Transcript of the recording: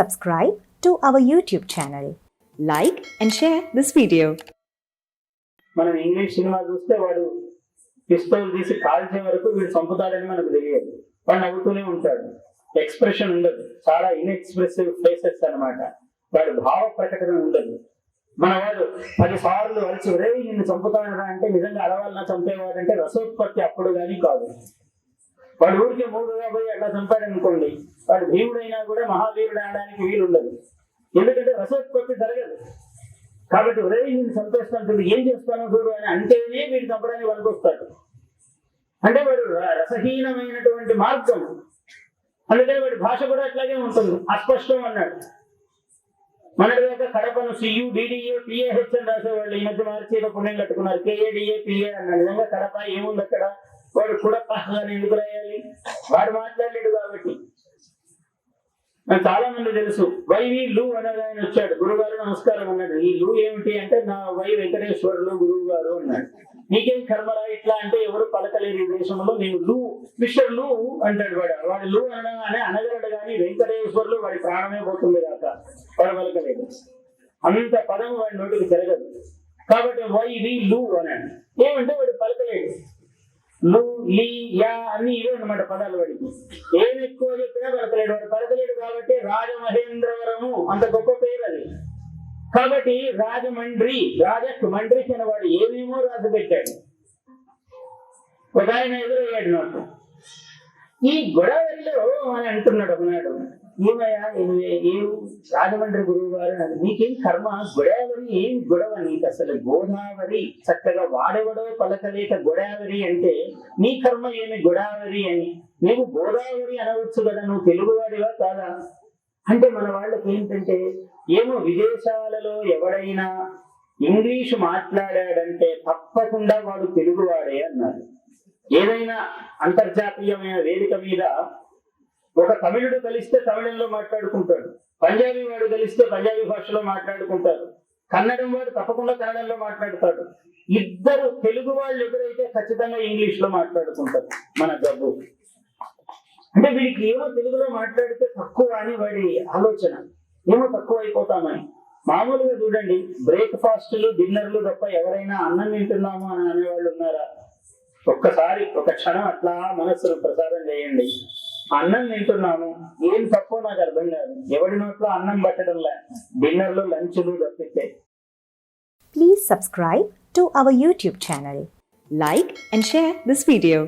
subscribe to our YouTube channel. Like and share this video. మనం English cinema చూస్తే వాడు పిస్తూల్ తీసి కాల్చే వరకు వీడు చంపుతాడని మనకు తెలియదు. వాడు నవ్వుతూనే ఉంటాడు. ఎక్స్ప్రెషన్ ఉండదు. చాలా ఇన్ఎక్స్ప్రెసివ్ ఫేసెస్ అన్నమాట. వాడి భావ ప్రకటన ఉండదు. మన వాడు పది సార్లు అరిచి రే నిన్ను చంపుతాడరా అంటే నిజంగా అడవాలన్నా చంపేవాడంటే రసోత్పత్తి అప్పుడు కానీ కాదు. వాడు ఊరికే మూడుగా పోయి అట్లా చంపాడు అనుకోండి వాడు భీముడైనా కూడా మహావీరుడు అనడానికి వీలుండదు. ఎందుకంటే రసోత్పత్తి జరగదు కాబట్టి ఉదయం నేను చంపేస్తాను చూడు ఏం చేస్తాను చూడు అని అంటేనే వీడు చంపడానికి వస్తాడు అంటే వాడు రసహీనమైనటువంటి మార్గం. అందుకని వాడి భాష కూడా అట్లాగే ఉంటుంది. అస్పష్టం అన్నాడు. మనటి దాకా కడపను సియు డిడిఏ పిఏహెచ్ అని రాసేవాళ్ళు ఈ మధ్య మార్చి పుణ్యం కట్టుకున్నారు. కేఏడిఏ పిఏ అన్నాడు. నిజంగా కడప ఏముంది అక్కడ? వాడు కూడా అని ఎందుకు రాయాలి వాడు మాట్లాడలేడు కాబట్టి. నాకు చాలా మంది తెలుసు వైవి లు అనేది ఆయన వచ్చాడు. గురుగారు నమస్కారం అన్నాడు. ఈ లు ఏమిటి అంటే నా వై వెంకటేశ్వరులు గురువు గారు అన్నాడు. నీకేం కర్మరా ఇట్లా అంటే ఎవరు పలకలేని ఈ దేశంలో నేను లు మిస్టర్లు అంటాడు వాడు. వాడు లు అనగానే అనగలడు కానీ వెంకటేశ్వరులు వాడి ప్రాణమే పోతుంది కాక వాడు పలకలేదు. అంత పదం వాడి నోటికి తిరగదు కాబట్టి వై వి లు అన్నాడు. ఏమంటే లు లీ యా అన్ని ఇవే అనమాట పదాలు వాడికి. ఏం ఎక్కువ చెప్పినా పలకలేడు వాడు. పలకలేడు కాబట్టి రాజమహేంద్రవరము అంత గొప్ప పేరు అది. కాబట్టి రాజమండ్రి రాజకు మండ్రి చిన్నవాడు ఏమేమో రాసి పెట్టాడు. ఒక ఆయన ఎదురయ్యాడు నాకు. ఈ గొడవల్లో అని అంటున్నాడు ఒకనాడు ఏమయ్యా? ఏ- ఏం రాజమండ్రి గురువు గారు అన్నాడు. నీకేం కర్మ? గొడావరి ఏం గొడవ? నీకు అసలు గోదావరి చక్కగా వాడెవడో పలకలేక గొడావరి అంటే నీ కర్మ ఏమి గొడావరి అని? నీవు గోదావరి అనవచ్చు కదా నువ్వు తెలుగువాడివా కాదా? అంటే మన వాళ్ళకి ఏంటంటే ఏమో విదేశాలలో ఎవడైనా ఇంగ్లీషు మాట్లాడాడంటే తప్పకుండా వాడు తెలుగువాడే అన్నారు. ఏదైనా అంతర్జాతీయమైన వేదిక మీద ఒక తమిళుడు కలిస్తే తమిళంలో మాట్లాడుకుంటాడు. పంజాబీ వాడు కలిస్తే పంజాబీ భాషలో మాట్లాడుకుంటారు కన్నడం వాడు తప్పకుండా కన్నడంలో మాట్లాడతాడు. ఇద్దరు తెలుగు వాళ్ళు ఎవరైతే ఖచ్చితంగా ఇంగ్లీష్లో మాట్లాడుకుంటారు మన జబ్బు అంటే వీడికి ఏమో తెలుగులో మాట్లాడితే తక్కువ అని వాడి ఆలోచన. ఏమో తక్కువ అయిపోతామని. మామూలుగా చూడండి బ్రేక్ఫాస్ట్లు డిన్నర్లు తప్ప ఎవరైనా అన్నం తింటున్నాము అని అనేవాళ్ళు ఉన్నారా? ఒక్కసారి ఒక క్షణం అట్లా మనస్సును ప్రసారం చేయండి. అన్నం తింటున్నాను. ఏం తక్కువ నాకు అర్థం కాదు. ఎవరి నోట్లో అన్నం పట్టడంలా డిన్నర్లో లంచ్లు దొరికితే please subscribe to our YouTube channel like and share this video